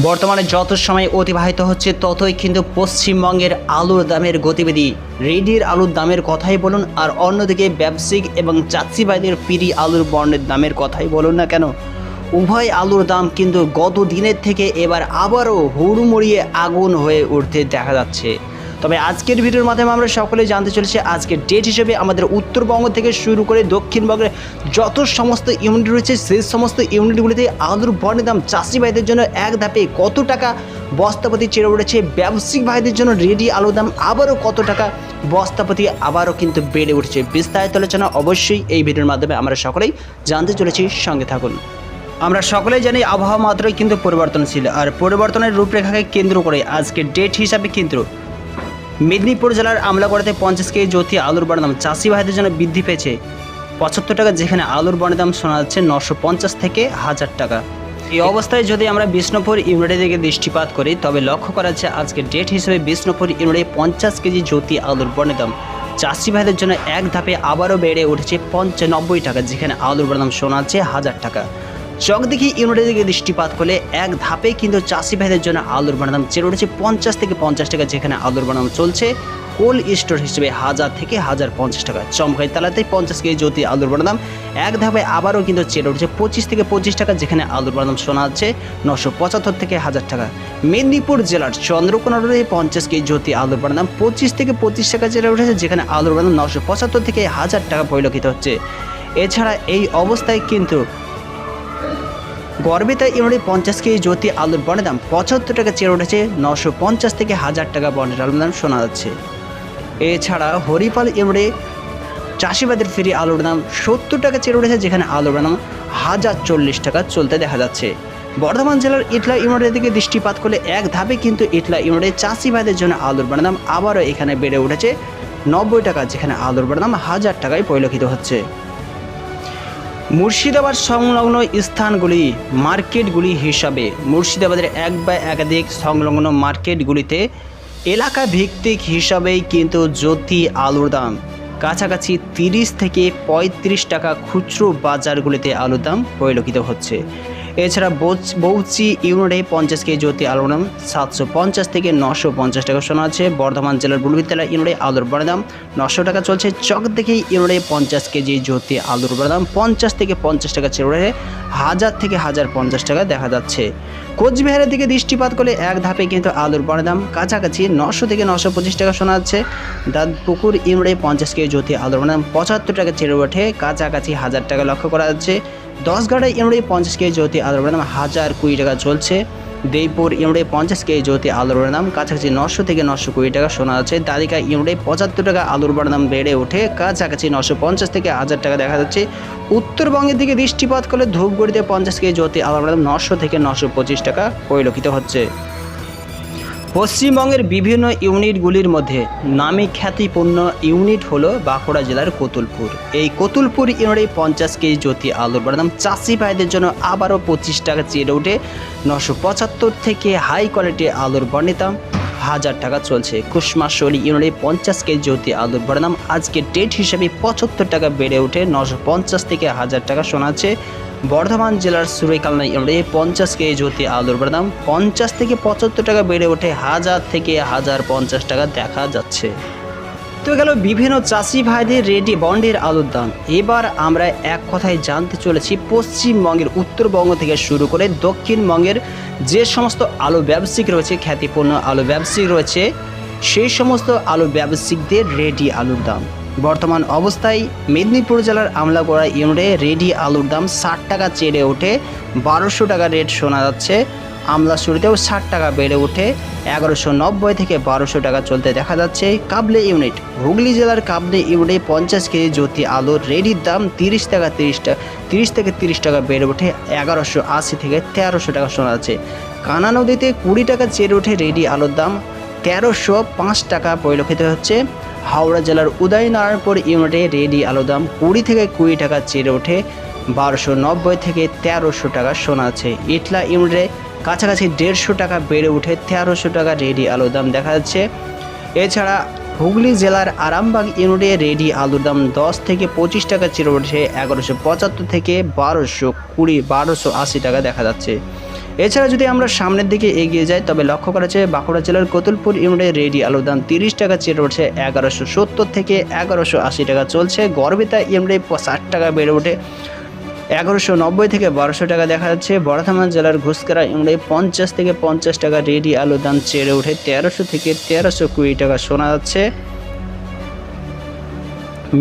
বর্তমানে যত সময় অতিবাহিত হচ্ছে, ততই কিন্তু পশ্চিমবঙ্গের আলুর দামের গতিবিধি। রেডির আলুর দামের কথাই বলুন, আর অন্যদিকে ব্যবসায়িক এবং চাষিবাদের পিরি আলুর বর্ণের দামের কথাই বলুন না কেন? উভয় আলুর দাম কিন্তু গত দিনের থেকে এবার আবারও হুড়মুড়িয়ে আগুন হয়ে উঠতে দেখা যাচ্ছে। তবে আজকের ভিডিওর মাধ্যমে আমরা সকলে জানতে চলেছি আজকের ডেট হিসেবে আমাদের উত্তরবঙ্গ থেকে শুরু করে দক্ষিণবঙ্গের যত সমস্ত ইউনিট রয়েছে সেই সমস্ত ইউনিটগুলিতে আলুর বর্ণের দাম চাষি ভাইদের জন্য এক ধাপে কত টাকা বস্তাপতি চেড়ে উঠেছে, ব্যবসায়িক ভাইদের জন্য রেডি আলুর দাম আবারও কত টাকা বস্তাপতি আবারও কিন্তু বেড়ে উঠছে। বিস্তারিত আলোচনা অবশ্যই এই ভিডিওর মাধ্যমে আমরা সকলেই জানতে চলেছি। সঙ্গে থাকুন। আমরা সকলেই জানি আবহাওয়া মাত্রই কিন্তু পরিবর্তনশীল, আর পরিবর্তনের রূপরেখাকে কেন্দ্র করে আজকের ডেট হিসাবে কিন্তু মেদিনীপুর জেলার আমলাগড়াতে পঞ্চাশ কেজি জ্যোতি আলুর বড় দাম চাষি ভাইদের জন্য বৃদ্ধি পেয়েছে পঁচাত্তর টাকা, যেখানে আলুর বড় দাম শোনা যাচ্ছে নশো পঞ্চাশ থেকে হাজার টাকা। এই অবস্থায় যদি আমরা বিষ্ণুপুর ইউনিটের দিকে দৃষ্টিপাত করি, তবে লক্ষ্য করা যাচ্ছে আজকে ডেট হিসেবে বিষ্ণুপুর ইউনিটে পঞ্চাশ কেজি জ্যোতি আলুর বর্ণের দাম চাষি ভাইদের জন্য এক ধাপে আবারও বেড়ে উঠেছে পঞ্চানব্বই টাকা, যেখানে আলুর বড় দাম শোনা যাচ্ছে হাজার টাকা। চকদিঘি ইউনিটের দিকে দৃষ্টিপাত করলে এক ধাপে কিন্তু চাষি ভাইদের জন্য আলুর বানাদাম চেয়ে উঠেছে পঞ্চাশ থেকে পঞ্চাশ টাকা, যেখানে আলুর বানাম চলছে কোল্ড স্টোর হিসেবে হাজার থেকে হাজার পঞ্চাশ টাকা। চমকাই তালাতে পঞ্চাশ কেজি জ্যোতি আলুর বানাম এক ধাপে আবারও কিন্তু চেয়ে উঠেছে পঁচিশ থেকে পঁচিশ টাকা, যেখানে আলুর বানাম শোনা যাচ্ছে নশো পঁচাত্তর থেকে হাজার টাকা। মেদিনীপুর জেলার চন্দ্রকোনা রোডে পঞ্চাশ কেজি জ্যোতি আলুর বানাম পঁচিশ থেকে পঁচিশ টাকা চেয়ে উঠেছে, যেখানে আলুর বানাম নশো পঁচাত্তর থেকে হাজার টাকা পরিলক্ষিত হচ্ছে। এছাড়া এই অবস্থায় কিন্তু গর্বিতা ইউনিটে পঞ্চাশ কেজি জ্যোতি আলুর বনের দাম পঁচাত্তর টাকা চেয়ে উঠেছে নশো পঞ্চাশ থেকে হাজার টাকা বনের আলুর দাম শোনা যাচ্ছে। এছাড়া হরিপাল ইউনিটে চাষিবাদের ফ্রি আলুর দাম সত্তর টাকা চেয়ে উঠেছে, যেখানে আলুর দাম হাজার চল্লিশ টাকা চলতে দেখা যাচ্ছে। বর্ধমান জেলার ইটলা ইউনিটের দিকে দৃষ্টিপাত করলে এক ধাপে কিন্তু ইটলা ইউনিটে চাষিবাদের জন্য আলুর বানের দাম আবারও এখানে বেড়ে উঠেছে নব্বই টাকা, যেখানে আলুর বানের দাম হাজার টাকায় পরিলক্ষিত হচ্ছে। মুর্শিদাবাদ সংলগ্ন স্থানগুলি মার্কেটগুলি হিসাবে মুর্শিদাবাদের এক বা একাধিক সংলগ্ন মার্কেটগুলিতে এলাকা ভিত্তিক হিসাবেই কিন্তু জ্যোতি আলুর দাম। কাছাকাছি তিরিশ থেকে পঁয়ত্রিশ টাকা খুচরো বাজারগুলিতে আলুর দাম পরিলক্ষিত হচ্ছে। এছাড়া বৌচ- ইউনিটে পঞ্চাশ কেজি জ্যোতি আলুর দাম সাতশো পঞ্চাশ থেকে নশো পঞ্চাশ টাকা শোনা আছে। বর্ধমান জেলার বুলবিদ্যালয় ইউনিটে আলুর বড় দাম নশো টাকা চলছে। চক দেখেই ইউনিটে পঞ্চাশ কেজি জ্যোতি আলুর বড় দাম পঞ্চাশ থেকে পঞ্চাশ টাকা চেড়ে হাজার থেকে হাজার পঞ্চাশ টাকা দেখা যাচ্ছে। কোচবিহারের দিকে দৃষ্টিপাত করলে এক ধাপে কিন্তু আলুর বড় দাম কাছাকাছি নশো থেকে নশো পঁচিশ টাকা শোনা যাচ্ছে দাঁতপুকুর ইউনিটে পঞ্চাশ কেজি জ্যোতি আলুর বড় দাম পঁচাত্তর টাকা চেড়ে ওঠে। কাছাকাছি হাজার টাকা লক্ষ্য করা যাচ্ছে। দশ গাড়ায় ইউনিটে পঞ্চাশ কেজি জ্যোতি আলোর দাম হাজার কুড়ি টাকা চলছে। দেইপুর ইউনিটে পঞ্চাশ কেজি জ্যোতি আলোর দাম কাছাকাছি নশো থেকে নশো কুড়ি টাকা শোনা যাচ্ছে। দাদিকা ইউনিটে পঁচাত্তর টাকা আলুর দাম বেড়ে ওঠে, কাছাকাছি নশো পঞ্চাশ থেকে হাজার টাকা দেখা যাচ্ছে। উত্তরবঙ্গের দিকে দৃষ্টিপাত করলে ধূপগুড়িতে পঞ্চাশ কেজি জ্যোতি আলুর দাম নশো থেকে নশো পঁচিশ টাকা পরিলক্ষিত হচ্ছে। পশ্চিমবঙ্গের বিভিন্ন ইউনিটগুলির মধ্যে নামী খ্যাতিপূর্ণ ইউনিট হলো বাঁকুড়া জেলার কতুলপুর। এই কতুলপুর ইউনিটে পঞ্চাশ কেজি জ্যোতি আলুর বাদাম চাষি ভাইদের জন্য আবারও পঁচিশ টাকা চেয়ে উঠে নশো পঁচাত্তর থেকে হাই কোয়ালিটি আলুর বর্ণিতাম হাজার টাকা চলছে। কুসমাশলী ইউনিটে পঞ্চাশ কেজি জ্যোতি আলুর বর্ণাম আজকে ডেট হিসেবে পঁচাত্তর টাকা বেড়ে ওঠে নশো পঞ্চাশ থেকে হাজার টাকা শোনাচ্ছে। বর্ধমান জেলার সুরেকালনা ইউনিটে পঞ্চাশ কেজি জ্যোতি আলুর দাম পঞ্চাশ থেকে পঁচাত্তর টাকা বেড়ে ওঠে, হাজার থেকে হাজার পঞ্চাশ টাকা দেখা যাচ্ছে। তো গেল বিভিন্ন চাষি ভাইদের রেডি বন্ডের আলুর দাম। এবার আমরা এক কথায় জানতে চলেছি, পশ্চিমবঙ্গের উত্তরবঙ্গ থেকে শুরু করে দক্ষিণবঙ্গের যে সমস্ত আলু ব্যবসায়িক রয়েছে, খ্যাতিপূর্ণ আলু ব্যবসায়িক রয়েছে, সেই সমস্ত আলু ব্যবসায়িকদের রেডি আলুর দাম। বর্তমান অবস্থায় মেদিনীপুর জেলার আমলাগড়া ইউনিটে রেডি আলুর দাম ষাট টাকা চেড়ে ওঠে, বারোশো টাকা রেট শোনা যাচ্ছে। আমলাশুড়িতেও ষাট টাকা বেড়ে ওঠে, এগারোশো নব্বই থেকে বারোশো টাকা চলতে দেখা যাচ্ছে। কাবলে ইউনিট, হুগলি জেলার কাবলে ইউনিটে পঞ্চাশ কেজি জ্যোতি আলুর রেডির দাম তিরিশ টাকা তিরিশ টাকা তিরিশ থেকে তিরিশ টাকা বেড়ে ওঠে, এগারোশো আশি থেকে তেরোশো টাকা শোনা যাচ্ছে। কানা নদীতে কুড়ি টাকা চেড়ে ওঠে রেডি আলুর দাম, তেরোশো পাঁচ টাকা পরিলক্ষিত হচ্ছে। হাওড়া জেলার উদয়নারায়ণপুর ইউনিটে রেডি আলুর দাম কুড়ি থেকে কুড়ি টাকা চেড়ে ওঠে, বারোশো নব্বই থেকে তেরোশো টাকা শোনা আছে। ইটলা ইউনিটে কাছাকাছি দেড়শো টাকা বেড়ে উঠে তেরোশো টাকা রেডি আলুর দাম দেখা যাচ্ছে। এছাড়া হুগলি জেলার আরামবাগ ইউনিটে রেডি আলুর দাম দশ থেকে পঁচিশ টাকা চেড়ে উঠে এগারোশো পঁচাত্তর থেকে বারোশো কুড়ি, বারোশো আশি টাকা দেখা যাচ্ছে। এছাড়া যদি আমরা সামনের দিকে এগিয়ে যাই, তবে লক্ষ্য করা যায় বাঁকুড়া জেলার কতুলপুর ইউনিটের রেডি আলুর দাম তিরিশ টাকা চেয়ে উঠছে এগারোশো সত্তর থেকে এগারোশো আশি টাকা। চলছে গড়বেতা ইউনিটে ষাট টাকা বেড়ে ওঠে। এগারোশো নব্বই থেকে বারোশো টাকা দেখা যাচ্ছে। বর্ধমান জেলার ঘুষকারা ইংরে পঞ্চাশ থেকে পঞ্চাশ টাকা রেডি আলুর দাম চেড়ে ওঠে। তেরোশো থেকে তেরোশো কুড়ি টাকা শোনা যাচ্ছে।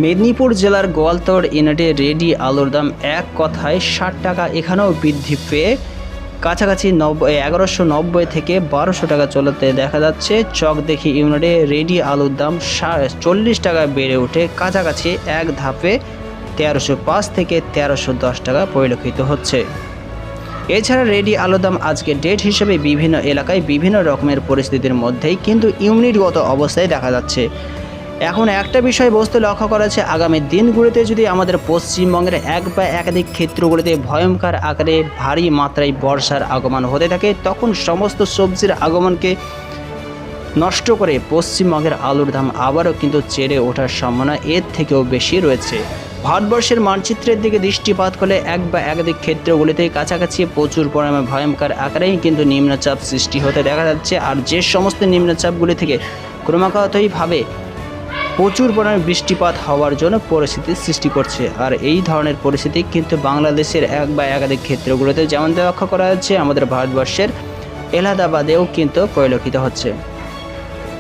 মেদিনীপুর জেলার গোয়ালতর ইউনিটে রেডি আলুর দাম এক কথায় ষাট টাকা এখানেও বৃদ্ধি পেয়ে কাছাকাছি নব্বই এগারোশো নব্বই থেকে বারোশো টাকা চলতে দেখা যাচ্ছে। চক দেখি ইউনিটে রেডি আলুর দাম চল্লিশ টাকা বেড়ে ওঠে। কাছাকাছি এক ধাপে তেরোশো পাঁচ থেকে তেরোশো দশ টাকা পরিলক্ষিত হচ্ছে। এছাড়া রেডি আলুর দাম আজকে ডেট হিসেবে বিভিন্ন এলাকায় বিভিন্ন রকমের পরিস্থিতির মধ্যেই কিন্তু ইউনিটগত অবস্থায় দেখা যাচ্ছে। এখন একটা বিষয় বস্তু লক্ষ্য করা আগামী দিনগুলিতে যদি আমাদের পশ্চিমবঙ্গের এক বা একাধিক ক্ষেত্রগুলিতে ভয়ঙ্কর আকারে ভারী মাত্রায় বর্ষার আগমন হতে থাকে, তখন সমস্ত সবজির আগমনকে নষ্ট করে পশ্চিমবঙ্গের আলুর দাম আবারও কিন্তু চেড়ে ওঠার সম্ভাবনা এর থেকেও বেশি রয়েছে। ভারতবর্ষের মানচিত্রের দিকে দৃষ্টিপাত করলে এক বা একাধিক ক্ষেত্রগুলিতে কাছাকাছি প্রচুর পরিমাণে ভয়ঙ্কর আকারেই কিন্তু নিম্নচাপ সৃষ্টি হতে দেখা যাচ্ছে, আর যে সমস্ত নিম্নচাপগুলি থেকে ক্রমাগতইভাবে প্রচুর পরিমাণে বৃষ্টিপাত হওয়ার জন্য পরিস্থিতির সৃষ্টি করছে। আর এই ধরনের পরিস্থিতি কিন্তু বাংলাদেশের এক বা একাধিক ক্ষেত্রগুলোতে যেমন লক্ষ্য করা যাচ্ছে, আমাদের ভারতবর্ষের এলাহাবাদেও কিন্তু পরিলক্ষিত হচ্ছে।